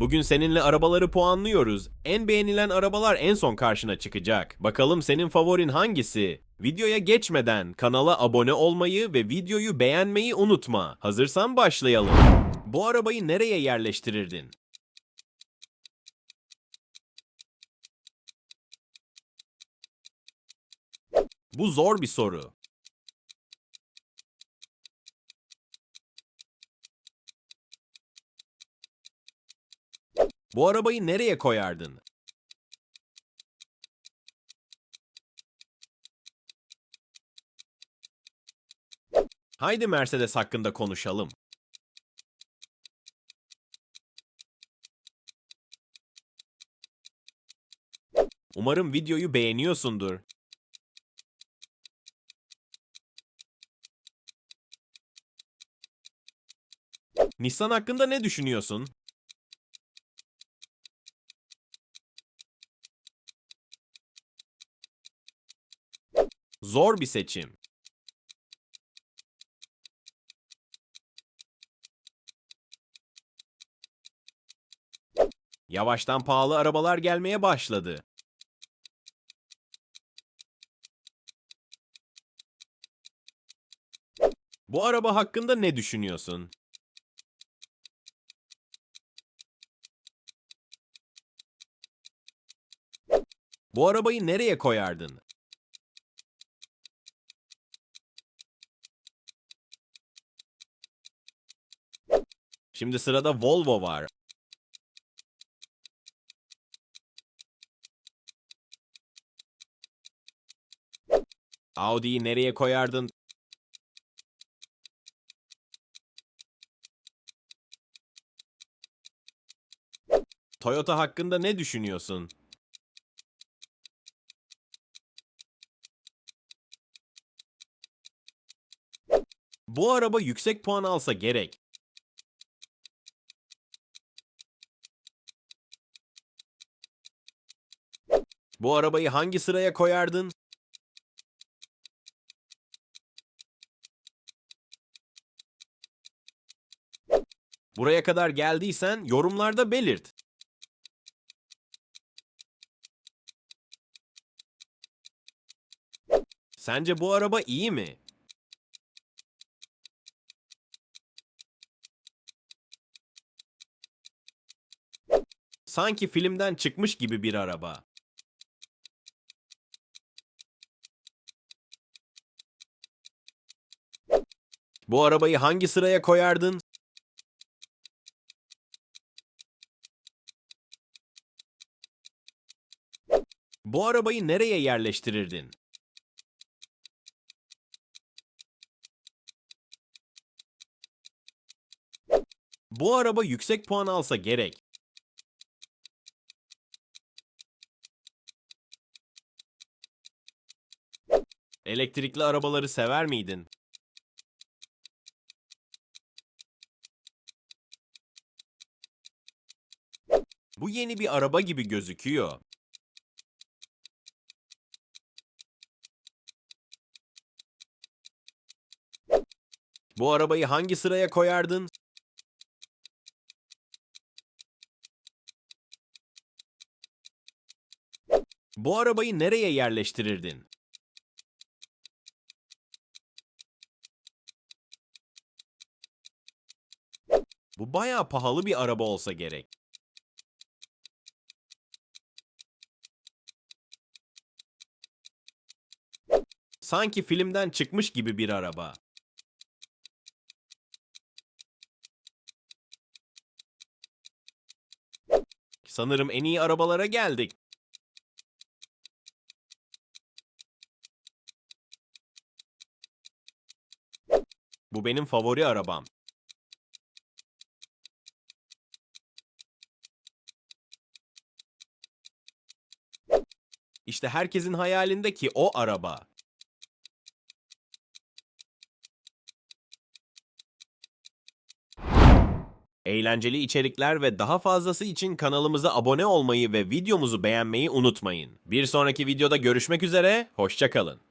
Bugün seninle arabaları puanlıyoruz. En beğenilen arabalar en son karşına çıkacak. Bakalım senin favorin hangisi? Videoya geçmeden kanala abone olmayı ve videoyu beğenmeyi unutma. Hazırsan başlayalım. Bu arabayı nereye yerleştirirdin? Bu zor bir soru. Bu arabayı nereye koyardın? Haydi Mercedes hakkında konuşalım. Umarım videoyu beğeniyorsundur. Nissan hakkında ne düşünüyorsun? Zor bir seçim. Yavaştan pahalı arabalar gelmeye başladı. Bu araba hakkında ne düşünüyorsun? Bu arabayı nereye koyardın? Şimdi sırada Volvo var. Audi'yi nereye koyardın? Toyota hakkında ne düşünüyorsun? Bu araba yüksek puan alsa gerek. Bu arabayı hangi sıraya koyardın? Buraya kadar geldiysen yorumlarda belirt. Sence bu araba iyi mi? Sanki filmden çıkmış gibi bir araba. Bu arabayı hangi sıraya koyardın? Bu arabayı nereye yerleştirirdin? Bu araba yüksek puan alsa gerek. Elektrikli arabaları sever miydin? Bu yeni bir araba gibi gözüküyor. Bu arabayı hangi sıraya koyardın? Bu arabayı nereye yerleştirirdin? Bu bayağı pahalı bir araba olsa gerek. Sanki filmden çıkmış gibi bir araba. Sanırım en iyi arabalara geldik. Bu benim favori arabam. İşte herkesin hayalindeki o araba. Eğlenceli içerikler ve daha fazlası için kanalımıza abone olmayı ve videomuzu beğenmeyi unutmayın. Bir sonraki videoda görüşmek üzere, hoşçakalın.